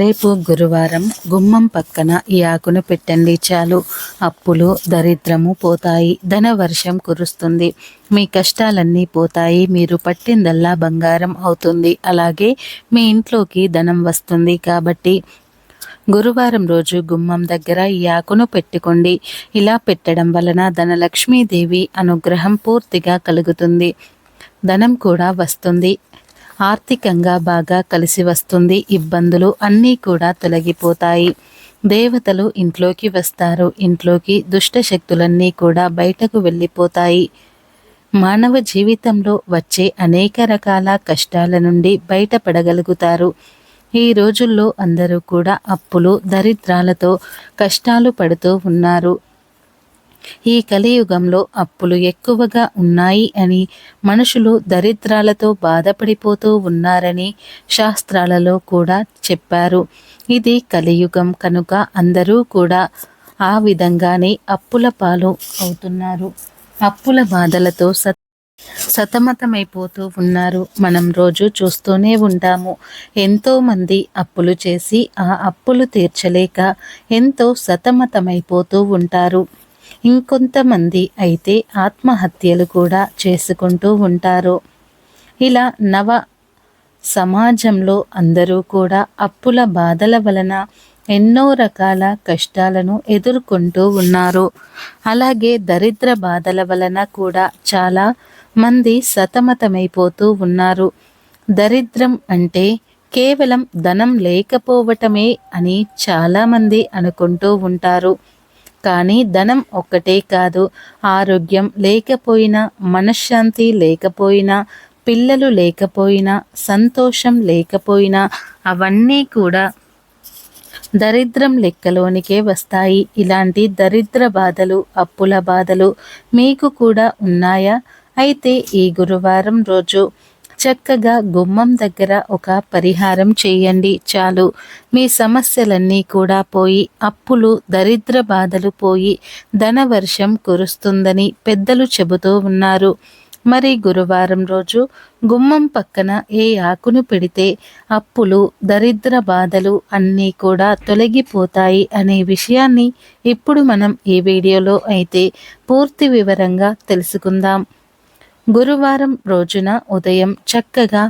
రేపు గురువారం గుమ్మం పక్కన ఈ ఆకును పెట్టండి చాలు. అప్పులు దరిద్రము పోతాయి ధన వర్షం కురుస్తుంది. మీ కష్టాలన్నీ పోతాయి మీరు పట్టిందల్లా బంగారం అవుతుంది. అలాగే మీ ఇంట్లోకి ధనం వస్తుంది కాబట్టి గురువారం రోజు గుమ్మం దగ్గర ఈ ఆకును పెట్టుకోండి. ఇలా పెట్టడం వలన ధనలక్ష్మీదేవి అనుగ్రహం పూర్తిగా కలుగుతుంది. ధనం కూడా వస్తుంది. ఆర్థికంగా బాగా కలిసి వస్తుంది. ఇబ్బందులు అన్నీ కూడా తొలగిపోతాయి. దేవతలు ఇంట్లోకి వస్తారు. ఇంట్లోకి దుష్ట శక్తులన్నీ కూడా బయటకు వెళ్ళిపోతాయి. మానవ జీవితంలో వచ్చే అనేక రకాల కష్టాల నుండి బయటపడగలుగుతారు. ఈ రోజుల్లో అందరూ కూడా అప్పులు దరిద్రాలతో కష్టాలు పడుతూ ఉన్నారు. ఈ కలియుగంలో అప్పులు ఎక్కువగా ఉన్నాయి అని మనుషులు దరిద్రాలతో బాధపడిపోతూ ఉన్నారని శాస్త్రాలలో కూడా చెప్పారు. ఇది కలియుగం కనుక అందరూ కూడా ఆ విధంగానే అప్పుల పాలు అవుతున్నారు. అప్పుల బాధలతో సత్ సతమతమైపోతూ ఉన్నారు. మనం రోజు చూస్తూనే ఉంటాము. ఎంతోమంది అప్పులు చేసి ఆ అప్పులు తీర్చలేక ఎంతో సతమతమైపోతూ ఉంటారు. ఇంకొంతమంది అయితే ఆత్మహత్యలు కూడా చేసుకుంటూ ఉంటారు. ఇలా నవ సమాజంలో అందరూ కూడా అప్పుల బాధల వలన ఎన్నో రకాల కష్టాలను ఎదుర్కొంటూ ఉన్నారు. అలాగే దరిద్ర బాధల వలన కూడా చాలా మంది సతమతమైపోతూ ఉన్నారు. దరిద్రం అంటే కేవలం ధనం లేకపోవటమే అని చాలామంది అనుకుంటూ ఉంటారు. కానీ ధనం ఒక్కటే కాదు. ఆరోగ్యం లేకపోయినా మనశ్శాంతి లేకపోయినా పిల్లలు లేకపోయినా సంతోషం లేకపోయినా అవన్నీ కూడా దరిద్రం లెక్కలోనికే వస్తాయి. ఇలాంటి దరిద్ర బాధలు అప్పుల బాధలు మీకు కూడా ఉన్నాయా? అయితే ఈ గురువారం రోజు చక్కగా గుమ్మం దగ్గర ఒక పరిహారం చేయండి చాలు. మీ సమస్యలన్నీ కూడా పోయి అప్పులు దరిద్ర బాధలు పోయి ధనవర్షం కురుస్తుందని పెద్దలు చెబుతూ ఉన్నారు. మరి గురువారం రోజు గుమ్మం పక్కన ఏ ఆకును పెడితే అప్పులు దరిద్ర బాధలు అన్నీ కూడా తొలగిపోతాయి అనే విషయాన్ని ఇప్పుడు మనం ఈ వీడియోలో అయితే పూర్తి వివరంగా తెలుసుకుందాం. గురువారం రోజున ఉదయం చక్కగా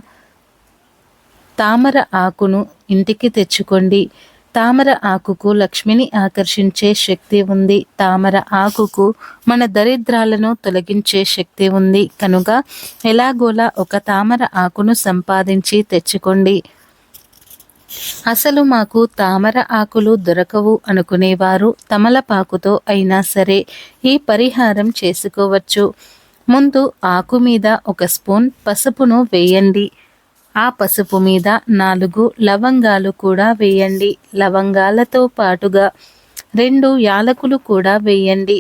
తామర ఆకును ఇంటికి తెచ్చుకోండి. తామర ఆకుకు లక్ష్మిని ఆకర్షించే శక్తి ఉంది. తామర ఆకుకు మన దరిద్రాలను తొలగించే శక్తి ఉంది. కనుక ఎలాగోలా ఒక తామర ఆకును సంపాదించి తెచ్చుకోండి. అసలు మాకు తామర ఆకులు దొరకవు అనుకునేవారు. తమలపాకుతో అయినా సరే ఈ పరిహారం చేసుకోవచ్చు. ముందు ఆకు మీద ఒక స్పూన్ పసుపును వేయండి. ఆ పసుపు మీద నాలుగు లవంగాలు కూడా వేయండి. లవంగాలతో పాటుగా రెండు యాలకులు కూడా వేయండి.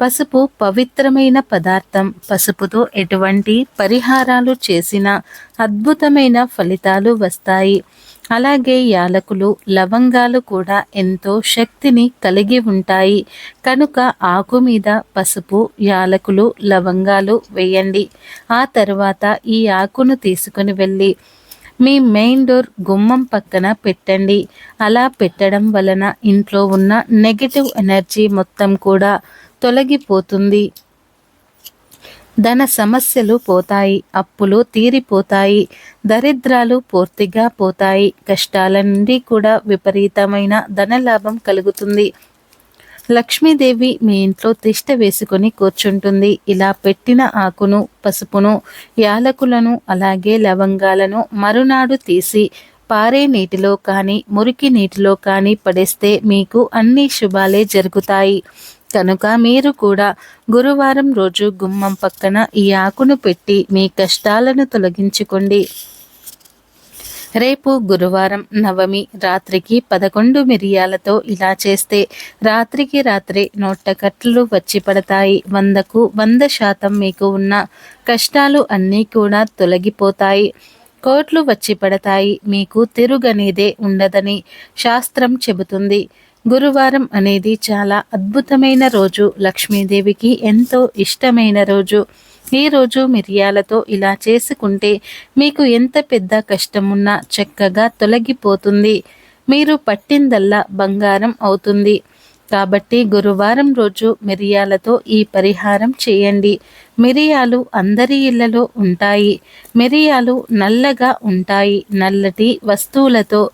పసుపు పవిత్రమైన పదార్థం. పసుపుతో ఎటువంటి పరిహారాలు చేసినా అద్భుతమైన ఫలితాలు వస్తాయి. అలాగే యాలకులు లవంగాలు కూడా ఎంతో శక్తిని కలిగి ఉంటాయి. కనుక ఆకు మీద పసుపు యాలకులు లవంగాలు వేయండి. ఆ తర్వాత ఈ ఆకును తీసుకుని వెళ్ళి మీ మెయిన్ డోర్ గుమ్మం పక్కన పెట్టండి. అలా పెట్టడం వలన ఇంట్లో ఉన్న నెగటివ్ ఎనర్జీ మొత్తం కూడా తొలగిపోతుంది. ధన సమస్యలు పోతాయి అప్పులు తీరిపోతాయి. దరిద్రాలు పూర్తిగా పోతాయి. కష్టాల నుండి కూడా విపరీతమైన ధనలాభం కలుగుతుంది. లక్ష్మీదేవి మీ ఇంట్లో తిష్ట వేసుకొని కూర్చుంటుంది. ఇలా పెట్టిన ఆకును పసుపును యాలకులను అలాగే లవంగాలను మరునాడు తీసి పారే నీటిలో కానీ మురికి నీటిలో కానీ పడేస్తే మీకు అన్ని శుభాలే జరుగుతాయి. కనుక మీరు కూడా గురువారం రోజు గుమ్మం పక్కన ఈ ఆకును పెట్టి మీ కష్టాలను తొలగించుకోండి. రేపు గురువారం నవమి రాత్రికి పదకొండు మిరియాలతో ఇలా చేస్తే రాత్రికి రాత్రి కట్లు వచ్చి పడతాయి. వందకు వంద శాతం మీకు ఉన్న కష్టాలు అన్నీ కూడా తొలగిపోతాయి. కోట్లు వచ్చి పడతాయి. మీకు తిరుగనేదే ఉండదని శాస్త్రం చెబుతుంది. గురువారం అనేది చాలా అద్భుతమైన రోజు. లక్ష్మీదేవికి ఎంతో ఇష్టమైన రోజు. ఈరోజు మిరియాలతో ఇలా చేసుకుంటే మీకు ఎంత పెద్ద కష్టమున్నా చక్కగా తొలగిపోతుంది. మీరు పట్టిందల్లా బంగారం అవుతుంది. కాబట్టి గురువారం రోజు మిరియాలతో ఈ పరిహారం చేయండి. మిరియాలు అందరి ఇళ్ళలో ఉంటాయి. మిరియాలు నల్లగా ఉంటాయి. నల్లటి వస్తువులతో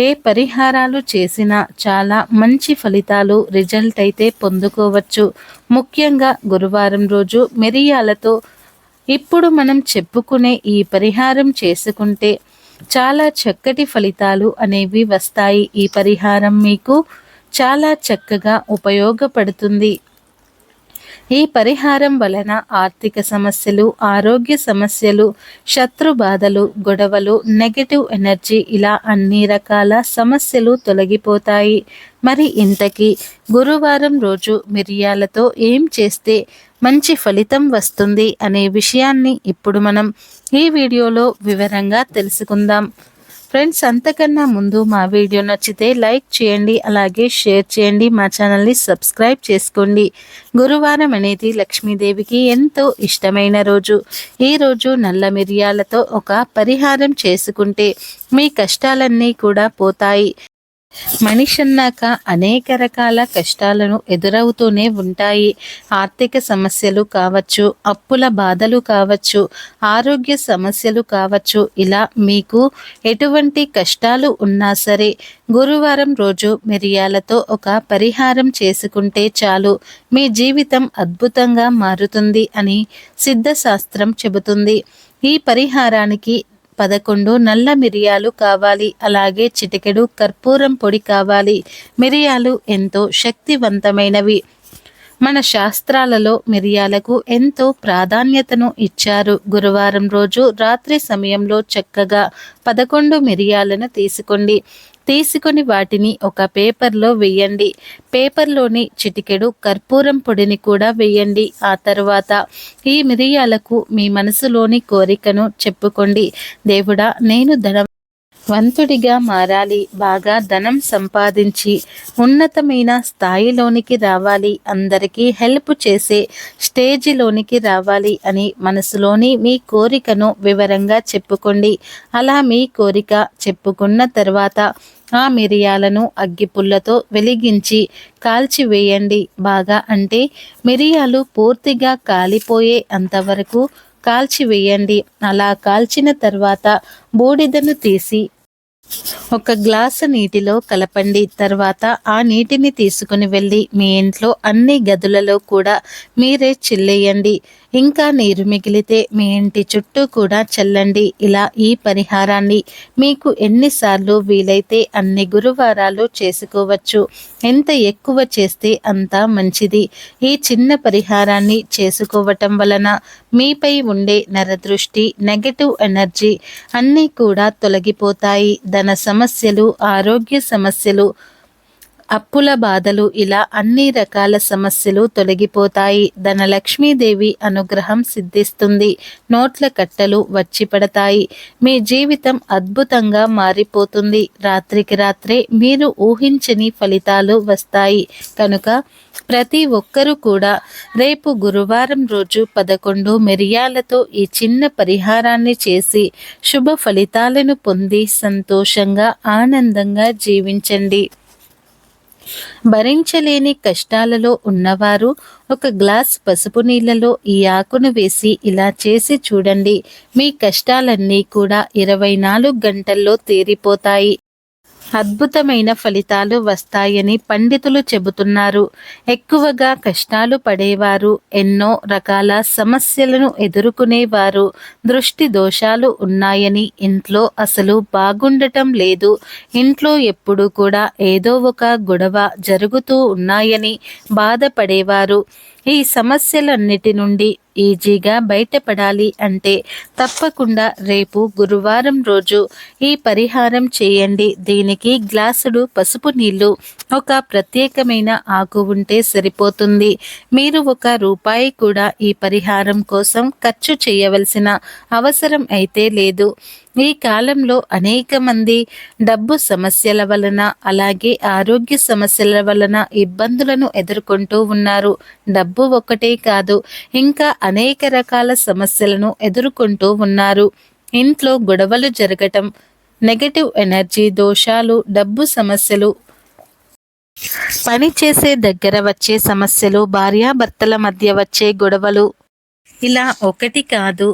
ఏ పరిహారాలు చేసినా చాలా మంచి ఫలితాలు రిజల్ట్ అయితే పొందుకోవచ్చు. ముఖ్యంగా గురువారం రోజు మిరియాలతో ఇప్పుడు మనం చెప్పుకునే ఈ పరిహారం చేసుకుంటే చాలా చక్కటి ఫలితాలు అనేవి వస్తాయి. ఈ పరిహారం మీకు చాలా చక్కగా ఉపయోగపడుతుంది. ఈ పరిహారం వలన ఆర్థిక సమస్యలు ఆరోగ్య సమస్యలు శత్రు బాధలు గొడవలు నెగటివ్ ఎనర్జీ ఇలా అన్ని రకాల సమస్యలు తొలగిపోతాయి. మరి ఇంతకీ గురువారం రోజు మిరియాలతో ఏం చేస్తే మంచి ఫలితం వస్తుంది అనే విషయాన్ని ఇప్పుడు మనం ఈ వీడియోలో వివరంగా తెలుసుకుందాం. ఫ్రెండ్స్ అంతకన్నా ముందు మా వీడియో నచ్చితే లైక్ చేయండి అలాగే షేర్ చేయండి మా ఛానల్ని సబ్స్క్రైబ్ చేసుకోండి. గురువారం అనేది లక్ష్మీదేవికి ఎంతో ఇష్టమైన రోజు. ఈ రోజు నల్ల మిరియాలతో ఒక పరిహారం చేసుకుంటే మీ కష్టాలన్నీ కూడా పోతాయి. మనిషన్నాక అనేక రకాల కష్టాలను ఎదురవుతూనే ఉంటాయి. ఆర్థిక సమస్యలు కావచ్చు అప్పుల బాధలు కావచ్చు ఆరోగ్య సమస్యలు కావచ్చు. ఇలా మీకు ఎటువంటి కష్టాలు ఉన్నా సరే గురువారం రోజు మిరియాలతో ఒక పరిహారం చేసుకుంటే చాలు. మీ జీవితం అద్భుతంగా మారుతుంది అని సిద్ధశాస్త్రం చెబుతుంది. ఈ పరిహారానికి పదకొండు నల్ల మిరియాలు కావాలి అలాగే చిటికెడు కర్పూరం పొడి కావాలి. మిరియాలు ఎంతో శక్తివంతమైనవి. మన శాస్త్రాలలో మిరియాలకు ఎంతో ప్రాధాన్యతను ఇచ్చారు. గురువారం రోజు రాత్రి సమయంలో చక్కగా పదకొండు మిరియాలను తీసుకోండి. తీసుకొని వాటిని ఒక పేపర్లో వేయండి. పేపర్లోని చిటికెడు కర్పూరం పొడిని కూడా వేయండి. ఆ తర్వాత ఈ మిరియాలకు మీ మనసులోని కోరికను చెప్పుకోండి. దేవుడా నేను ధనం వంతుడిగా మారాలి బాగా ధనం సంపాదించి ఉన్నతమైన స్థాయిలోనికి రావాలి అందరికీ హెల్ప్ చేసే స్టేజిలోనికి రావాలి అని మనసులోని మీ కోరికను వివరంగా చెప్పుకోండి. అలా మీ కోరిక చెప్పుకున్న తర్వాత ఆ మిరియాలను అగ్గిపుల్లతో వెలిగించి కాల్చివేయండి. బాగా అంటే మిరియాలు పూర్తిగా కాలిపోయే అంతవరకు కాల్చివేయండి. అలా కాల్చిన తర్వాత బూడిదను తీసి ఒక గ్లాసు నీటిలో కలపండి. తర్వాత ఆ నీటిని తీసుకుని వెళ్ళి మీ ఇంట్లో అన్ని గదులలో కూడా మీరే చిల్లేయండి. ఇంకా నీరు మిగిలితే మీ ఇంటి చుట్టూ కూడా చల్లండి. ఇలా ఈ పరిహారాన్ని మీకు ఎన్నిసార్లు వీలైతే అన్ని గురువారాలు చేసుకోవచ్చు. ఎంత ఎక్కువ చేస్తే అంత మంచిది. ఈ చిన్న పరిహారాన్ని చేసుకోవటం వలన మీపై ఉండే నరదృష్టి నెగటివ్ ఎనర్జీ అన్నీ కూడా తొలగిపోతాయి. ధన సమస్యలు ఆరోగ్య సమస్యలు అప్పుల బాధలు ఇలా అన్ని రకాల సమస్యలు తొలగిపోతాయి. ధనలక్ష్మీదేవి అనుగ్రహం సిద్ధిస్తుంది. నోట్ల కట్టలు వచ్చి పడతాయి మీ జీవితం అద్భుతంగా మారిపోతుంది. రాత్రికి రాత్రే మీరు ఊహించని ఫలితాలు వస్తాయి. కనుక ప్రతి ఒక్కరూ కూడా రేపు గురువారం రోజు పదకొండు మిరియాలతో ఈ చిన్న పరిహారాన్ని చేసి శుభ ఫలితాలను పొంది సంతోషంగా ఆనందంగా జీవించండి. భరించలేని కష్టాలలో ఉన్నవారు ఒక గ్లాస్ పసుపు నీళ్ళలో ఈ ఆకును వేసి ఇలా చేసి చూడండి. మీ కష్టాలన్నీ కూడా ఇరవై నాలుగు గంటల్లో తీరిపోతాయి. అద్భుతమైన ఫలితాలు వస్తాయని పండితులు చెబుతున్నారు. ఎక్కువగా కష్టాలు పడేవారు ఎన్నో రకాల సమస్యలను ఎదుర్కొనేవారు దృష్టి దోషాలు ఉన్నాయని ఇంట్లో అసలు బాగుండటం లేదు. ఇంట్లో ఎప్పుడు కూడా ఏదో ఒక గొడవ జరుగుతూ ఉన్నాయని బాధపడేవారు. ఈ సమస్యలన్నిటి నుండి ఈజీగా బయటపడాలి అంటే తప్పకుండా రేపు గురువారం రోజు ఈ పరిహారం చేయండి. దీనికి గ్లాసుడు పసుపు నీళ్ళు ఒక ప్రత్యేకమైన ఆకు ఉంటే సరిపోతుంది. మీరు ఒక రూపాయి కూడా ఈ పరిహారం కోసం ఖర్చు చేయవలసిన అవసరం అయితే లేదు. ఈ కాలంలో అనేక మంది డబ్బు సమస్యల వలన అలాగే ఆరోగ్య సమస్యల వలన ఇబ్బందులను ఎదుర్కొంటూ ఉన్నారు. డబ్బు ఒక్కటే కాదు ఇంకా అనేక రకాల సమస్యలను ఎదుర్కొంటూ ఉన్నారు. ఇంట్లో గొడవలు జరగటం నెగటివ్ ఎనర్జీ దోషాలు డబ్బు సమస్యలు పని చేసే దగ్గర వచ్చే సమస్యలు భార్యాభర్తల మధ్య వచ్చే గొడవలు. ఇలా ఒకటి కాదు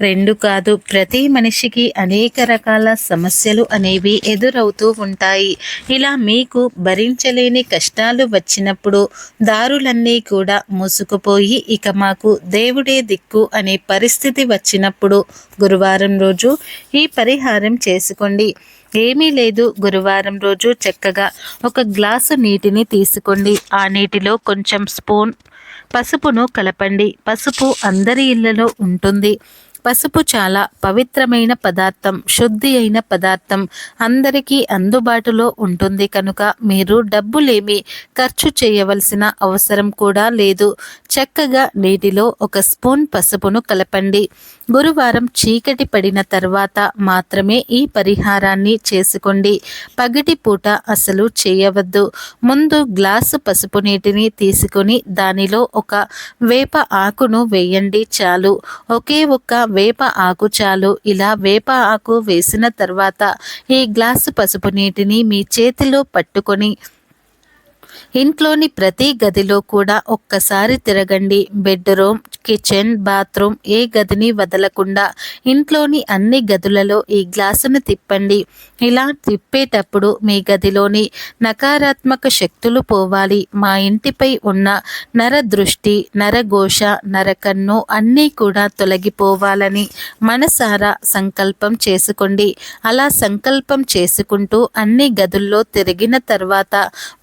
రెండు కాదు ప్రతి మనిషికి అనేక రకాల సమస్యలు అనేవి ఎదురవుతూ ఉంటాయి. ఇలా మీకు భరించలేని కష్టాలు వచ్చినప్పుడు దారులన్నీ కూడా మూసుకుపోయి ఇక మాకు దేవుడే దిక్కు అనే పరిస్థితి వచ్చినప్పుడు గురువారం రోజు ఈ పరిహారం చేసుకోండి. ఏమీ లేదు గురువారం రోజు చక్కగా ఒక గ్లాసు నీటిని తీసుకోండి. ఆ నీటిలో కొంచెం స్పూన్ పసుపును కలపండి. పసుపు అందరి ఇళ్ళలో ఉంటుంది. పసుపు చాలా పవిత్రమైన పదార్థం శుద్ధి అయిన పదార్థం అందరికీ అందుబాటులో ఉంటుంది కనుక మీరు డబ్బులేమి ఖర్చు చేయవలసిన అవసరం కూడా లేదు. చక్కగా నీటిలో ఒక స్పూన్ పసుపును కలపండి. గురువారం చీకటి పడిన తర్వాత మాత్రమే ఈ పరిహారాన్ని చేసుకోండి. పగటి పూట అసలు చేయవద్దు. ముందు గ్లాసు పసుపు నీటిని తీసుకొని దానిలో ఒక వేప ఆకును వేయండి చాలు. ఒకే ఒక్క వేప ఆకు చాలు. ఇలా వేప ఆకు వేసిన తర్వాత ఈ గ్లాసు పసుపు నీటిని మీ చేతిలో పట్టుకొని ఇంట్లోని ప్రతి గదిలో కూడా ఒక్కసారి తిరగండి. బెడ్రూమ్ కిచెన్ బాత్రూమ్ ఏ గదిని వదలకుండా ఇంట్లోని అన్ని గదులలో ఈ గ్లాసును తిప్పండి. ఇలా తిప్పేటప్పుడు మీ గదిలోని నకారాత్మక శక్తులు పోవాలి. మా ఇంటిపై ఉన్న నర దృష్టి నరఘోష నరకన్ను అన్నీ కూడా తొలగిపోవాలని మనసారా సంకల్పం చేసుకోండి. అలా సంకల్పం చేసుకుంటూ అన్ని గదుల్లో తిరిగిన తర్వాత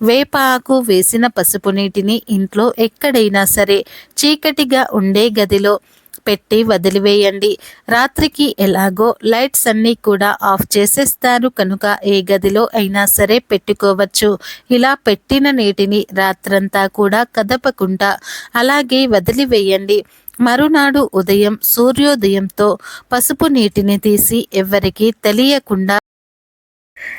వేప ఆకు వేసిన పసుపు నీటిని ఇంట్లో ఎక్కడైనా సరే చీకటిగా ఉండే ఉండే గదిలో పెట్టి వదిలివేయండి. రాత్రికి ఎలాగో లైట్స్ అన్నీ కూడా ఆఫ్ చేసేస్తారు. కనుక ఏ గదిలో అయినా సరే పెట్టుకోవచ్చు. ఇలా పెట్టిన నీటిని రాత్రంతా కూడా కదపకుండా అలాగే వదిలివేయండి. మరునాడు ఉదయం సూర్యోదయంతో పసుపు నీటిని తీసి ఎవరికీ తెలియకుండా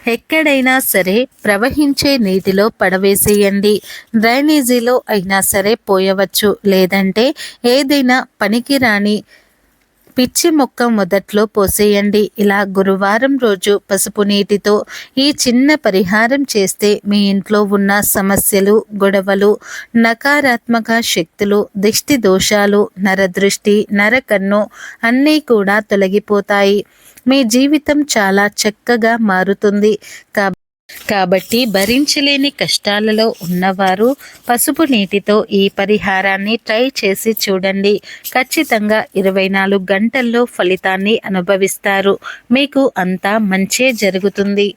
ఎక్కడైనా సరే ప్రవహించే నీటిలో పడవేసేయండి. డ్రైనేజీలో అయినా సరే పోయవచ్చు. లేదంటే ఏదైనా పనికిరాని పిచ్చి మొక్క మొదట్లో పోసేయండి. ఇలా గురువారం రోజు పసుపు నీటితో ఈ చిన్న పరిహారం చేస్తే మీ ఇంట్లో ఉన్న సమస్యలు గొడవలు నకారాత్మక శక్తులు దిష్టి దోషాలు నరదృష్టి నరకన్ను అన్నీ కూడా తొలగిపోతాయి. మీ జీవితం చాలా చక్కగా మారుతుంది. కాబట్టి భరించలేని కష్టాలలో ఉన్నవారు పసుపు నీటితో ఈ పరిహారాన్ని ట్రై చేసి చూడండి. ఖచ్చితంగా ఇరవై నాలుగు గంటల్లో ఫలితాన్ని అనుభవిస్తారు. మీకు అంతా మంచే జరుగుతుంది.